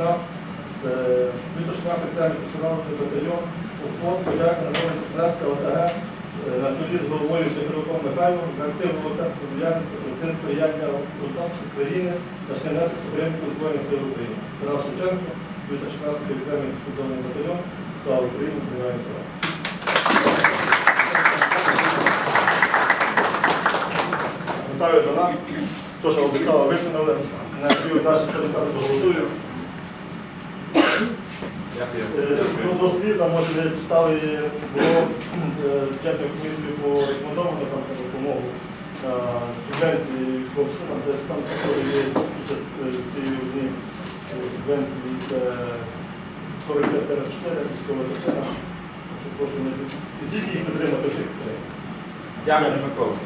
ЦНАП, е, 216 окремий персональний батальйон, у фонд подяка на номер ОТГ на чолі з головою Шепелюком Михайлом за активну волонтерську діяльність та сприяння Русланської країни та шкільних підтримки Збройних сил України. Тарас Шевченко, 216 окремий підсудовий батальйон, слава Україні, зберігає права. Вітаю до нас. То, що обіцяли, виконали. На всі наші депутати голосую. Е, Ну, до може, ви читали, було е, бюджетну комісію по рекомендовану там по допомогу е, субвенції військовим десь там є е, е, субвенції це 45-44 військова частина. Що Прошу не тільки їх підтримати, всіх. Дякую, Микола.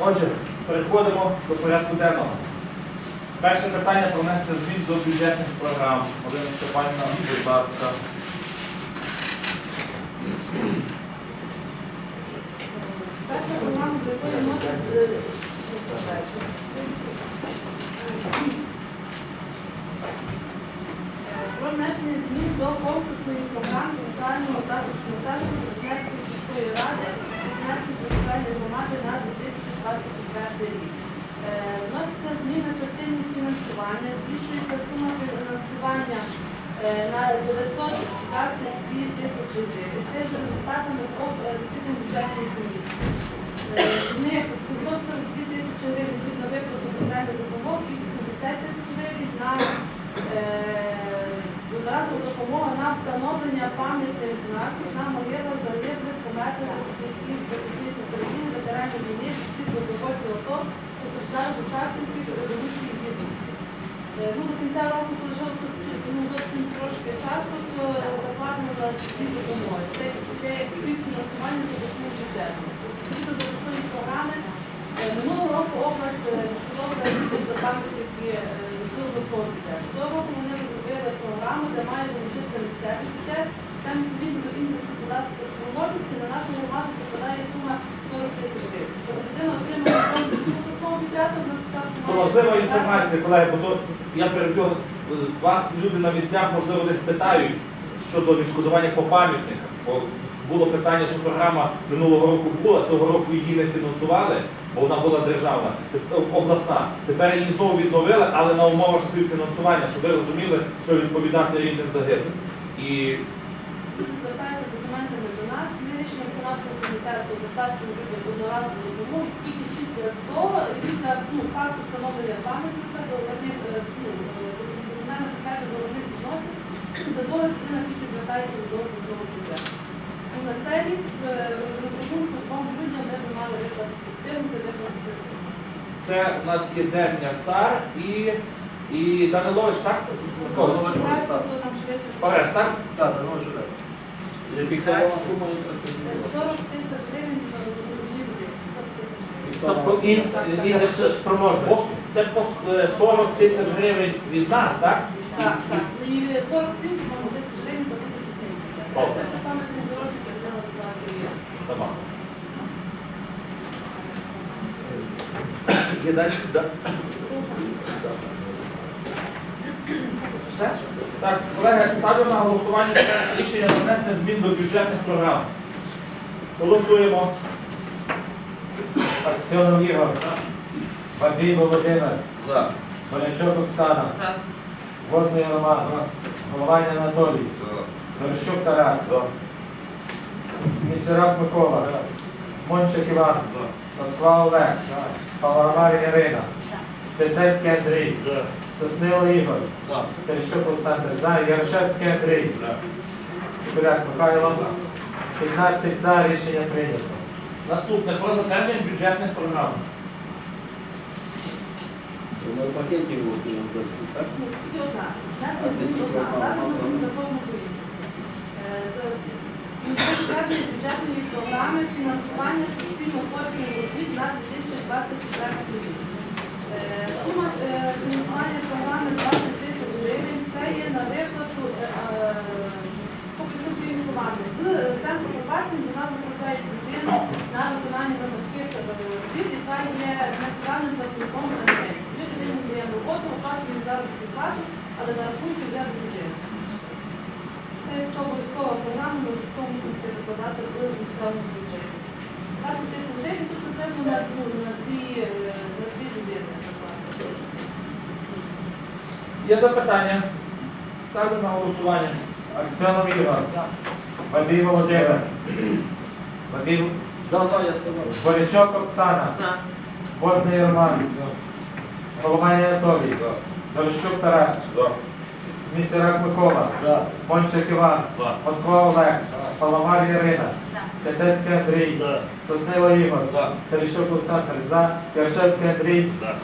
Отже, переходимо до порядку денного. Перше питання про внесення змін до бюджетних програм. Олена Степанівна, будь ласка. Можна про внесення змін до конкурсної програми соціального захисту Соснецької сільської ради Соснецької територіальної громади на 2024 рік. Е, Вноситься зміна частини фінансування, збільшується сума фінансування е, на 922 тисячі гривень. Це ж результатами засідання бюджетної комісії. Е, З них 742 тисячі гривень від на виплату матеріальної допомоги і 80 тисяч гривень на е, одноразову допомогу на встановлення пам'ятних знаків на могилах загиблих померлих захисників захисників України, ветеранів війни, всіх добровольців АТО, постраждалих учасників революції. Е, Ну, до кінця року залишилося ну, зовсім трошки часу, то закладено на ці допомоги. Це, це співфінансування з обласного бюджету. Відповідно до програми, е, минулого року область е, відшкодовувала за пам'ятники з обласного бюджету. Цього року вони розробили програму, де має долучитися місцевий бюджет. Там відповідно до індексу податку спроможності на нашу громаду припадає сума 40 тисяч гривень. Тобто людина отримала фонд з обласного бюджету, на То важлива інформація, колеги, бо то я перебіг вас, люди на місцях, можливо, десь питають щодо відшкодування по пам'ятниках. Бо було питання, що програма минулого року була, цього року її не фінансували, бо вона була державна, обласна. Тепер її знову відновили, але на умовах співфінансування, щоб ви розуміли, що відповідати рідним загиблим. І звертаються з документами до нас, ми рішення виконавчого комітету достатньо від одноразову допомогу тільки того, після ну, факту встановлення пам'ятника до одних е, ну, кримінально покаже до одних відносин, за того людина після звертається до обласного бюджету. На цей рік е, розрахунку двом людям ми б мали виплатити. це у нас є Дерня Цар і, і Данилович, так? Пареш, так? Так, що так. Е, 40 тисяч гривень на одну людину. 40 тисяч гривень. Тобто із індексу спроможності. Це по е, 40 тисяч гривень від нас, так? Так, так. Ну, І 47, по-моєму, 10 гривень до 10 тисяч. Сама. Є далі? Все? Так, колеги, ставлю на голосування рішення про внесення змін до бюджетних програм. Голосуємо. Аксьонов Ігор. Бабій Володимир. За. Полячок Оксана. Возний Роман. Голованя Анатолій. Верещук Тарас. Місерак Микола. Мончик Іван. Москва Олег. Паламар Ірина. Писецький Андрій. Соснило Ігор. Терещук Олександр. За. Ярошевський Андрій. Цибуляк Михайло. 15 за. Рішення прийнято. Наступне про затвердження бюджетних програм. Воно в пакеті буде, так? Ну, тільки одна. Нас не одна. Нас ми будемо законно. Е, ну, затвердження бюджетної програми фінансування суспільно-кошторних робіт на 2024 рік. Е, Сума е, фінансування програми 20 тисяч гривень. Це є на виплату але на рахунки вже дружини. Це обов'язкова програма, ми обов'язково мусимо закладати в місцевому бюджеті. 20 тисяч гривень тут приблизно на, ну, дві, е, на дві людини закладати. Є запитання? Ставлю на голосування. Аксьонов Ігор. Бабій Володимир. Бабій За, за, я сказав. Борячок Оксана. Возний Роман. Головань Анатолій. Дорощук Тарас. Місерак Микола. За. Мончик Іван. Москва Олег. Паламар Ірина. Пісецький Андрій. За. Соснило Ігор. За. Терещук Олександр. За. Ярошевський Андрій. За.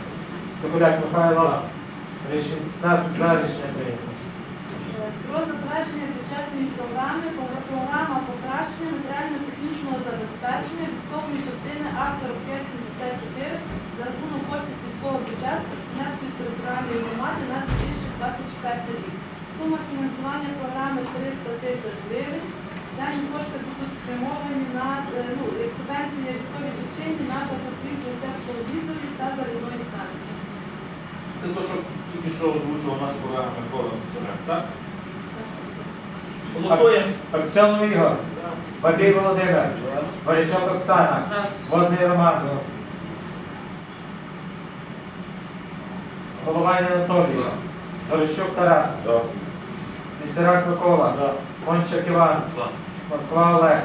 Цикуляк Михайло. Рішення 15 за рішення прийнято. Про затвердження бюджетної програми програма покращення матеріально-технічного забезпечення військової частини А4574 за рахунок коштів сільського бюджету Чернецької територіальної громади на 2024 рік. Сума фінансування програми 300 тисяч гривень. Дані кошти будуть спрямовані на е, ну, субвенції військовій частині на закупівлю тепловізорів та зарядної станції. Це те, що тільки що озвучував наш колега Микола Соряк, так? Голосуємо. Аксьонов Ігор. Бабій Володимир. Борячок Оксана. Возний Роман. Головань Анатолій. Дорощук Тарас. Містерак Микола. За. Мончик Іван. Москва Олег.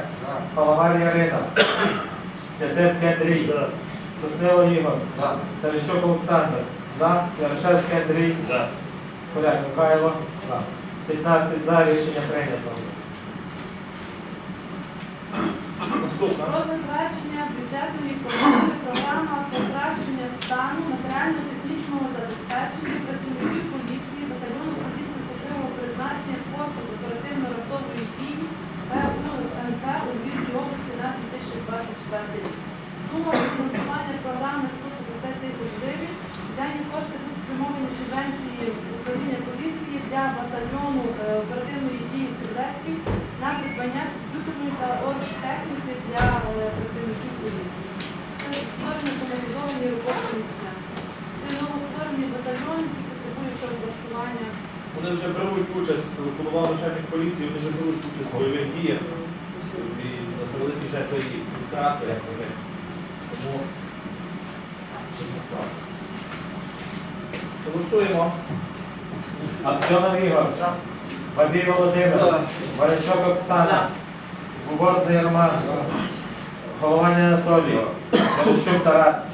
Паламар Ярина. Пісецький Андрій. За. Соснило Ігор. Терещук Олександр. За. Ярошевський Андрій. За. Скуляк Михайло. 15 за рішення прийнято. Наступна. Про затвердження бюджетної програми програма покращення стану матеріально-технічного забезпечення працівників поліції, батальйону поліції спеціального призначення корпусу оперативно-раптової дії ПУНК у Львівській області на 2024 рік. Сума фінансування програми 150 тисяч гривень. Дані кошти будуть спрямовані субвенції управління поліції для батальйону е, оперативної дії стрілецький на придбання комп'ютерної та оргтехніки для е, працівників поліції. Це створені комунізовані робочі місця. Це новостворені батальйон, який потребує ще облаштування. Вони вже беруть участь, телефонував начальник поліції, вони вже беруть участь в бойових діях. І на превеликий жаль, це і страти, як вони. Тому голосуємо. Аксьонов Ігор. Бабій Володимир. Борячок Оксана. Возний Роман. Головань Анатолій. Дорощук Тарас.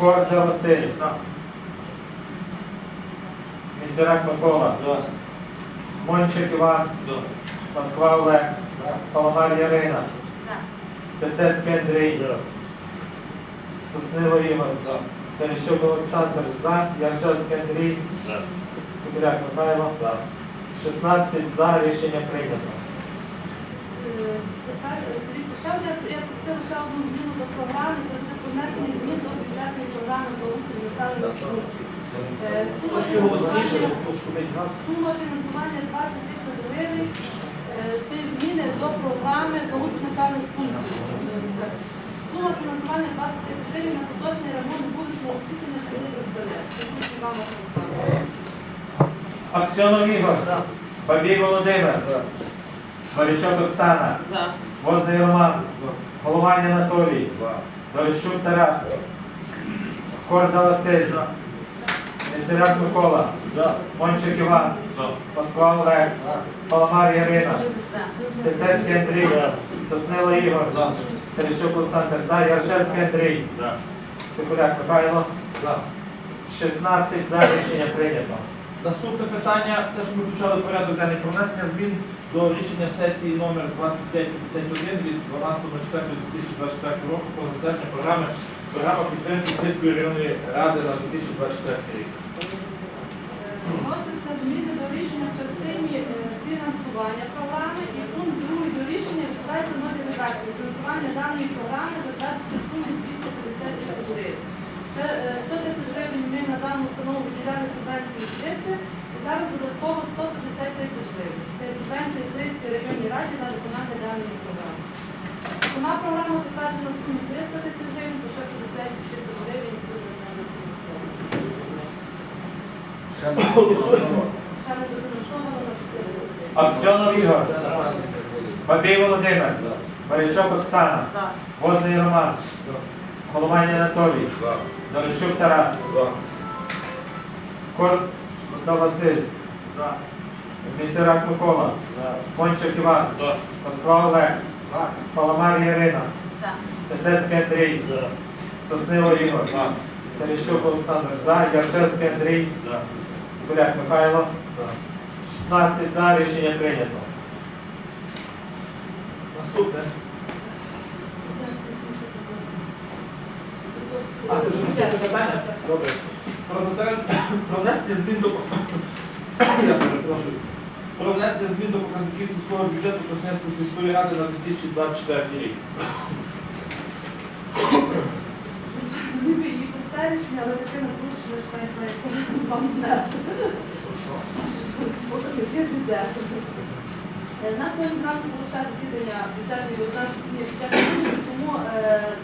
Корда Василь. Місерак Микола. За. Мончик Іван. Москва Олег. Паламар Ярина. Пісецький Андрій. За. Соснило Ігор. Терещук Олександр. За. Яршевський Андрій. За. Цикуляк Михайло. 16 за рішення прийнято. Тепер ще одне, я просила ще одну зміну до програми, це це внесення змін до бюджетної програми Полуцької населених пунктів. Сума фінансування- бо шумить нас. Сума фінансування 20 тисяч гривень. Е, Це зміни до програми Полуцьких населених пунктів. Сума фінансування 20 тисяч гривень на поточний ремонт вуличного освітлення Івана Франка. Аксьонов Ігор. Бабій Володимир. Борячок Оксана. Возний Роман. Головань Анатолій. Дорощук Тарас. Корда Василь. Місеряк Микола. Мончик Іван. Москва Олег. Паламар Ярина. Пісецький Андрій. Соснило Ігор. Терещук Олександр. За. Яршевський Андрій. За. Цикуляк Михайло. 16 за рішення прийнято. Наступне питання, те, що ми включали в порядок денний про внесення змін до рішення сесії номер 2551 від 12.04.2024 року про затвердження програми програма підтримки Київської районної ради на 2024 рік. Зміни до рішення в частині е, фінансування програми і пункт другий до рішення відбувається в новій редакції. Фінансування даної програми затверджується сумі 250 тисяч гривень. Це е, 100 тисяч гривень ми на дану установу виділяли субвенції швидше, і зараз додатково 150 тисяч гривень. Це субвенція Стрийській районній раді на виконання даної програми. Сама програма затверджена в сумі 300 тисяч гривень, то ще 50 тисяч гривень буде на не дофінансовано на 4 роки. Аксьонов Ігор, Бабій Володимир, Борячок Оксана, Возний Роман, Голованя Анатолій, Дорощук Тарас, Кордо Василь, Місерак Микола, Кончик Іван, Москва Олег, Паламар Ірина, Писецький Андрій, Соснило Ігор, Терещук Олександр. За, Яршевський Андрій, Скуляк Михайло. 16 за рішення прийнято. Наступне. А, це ж наступне питання? Добре. Про внесення змін до... Я перепрошую. Про внесення змін до показників сільського бюджету Красненської сільської ради на 2024 рік. Ніби її обстеження, але таке накручено, що я не знаю, Показники бюджету. Е, У нас сьогодні зранку було засідання бюджетної виконавчої бюджетної тому е,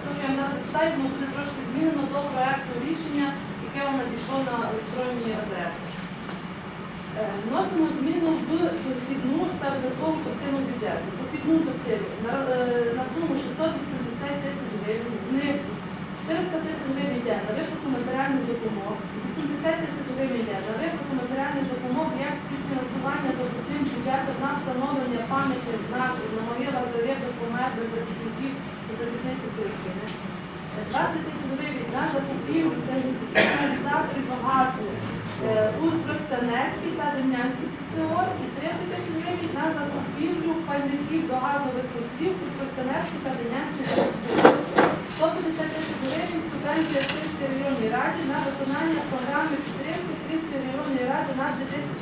те, що я вам зараз зачитаю, воно буде трошки змінено до проекту рішення, яке вам надійшло на електронні адреси. Е, Вносимо зміну в дохідну та видаткову частину бюджету. Дохідну частину на, е, суму 680 тисяч гривень, з них 400 тисяч гривень йде на виплату матеріальних допомог, 80 тисяч гривень йде виплату матеріальних допомог як співфінансування з обласним бюджетом на встановлення пам'ятних знаків на могилах загиблих померлих захисників та захисників України. 20 тисяч гривень на закупівлю сигналізаторів газу е, у Тростянецькій та Дем'янській ТСО і 30 тисяч гривень на закупівлю пальників до газових листів у Тростянецькій та Дем'янській ТСО. 150 тисяч гривень субвенція Київській районній раді на виконання програми підтримки Київської районної ради на 2024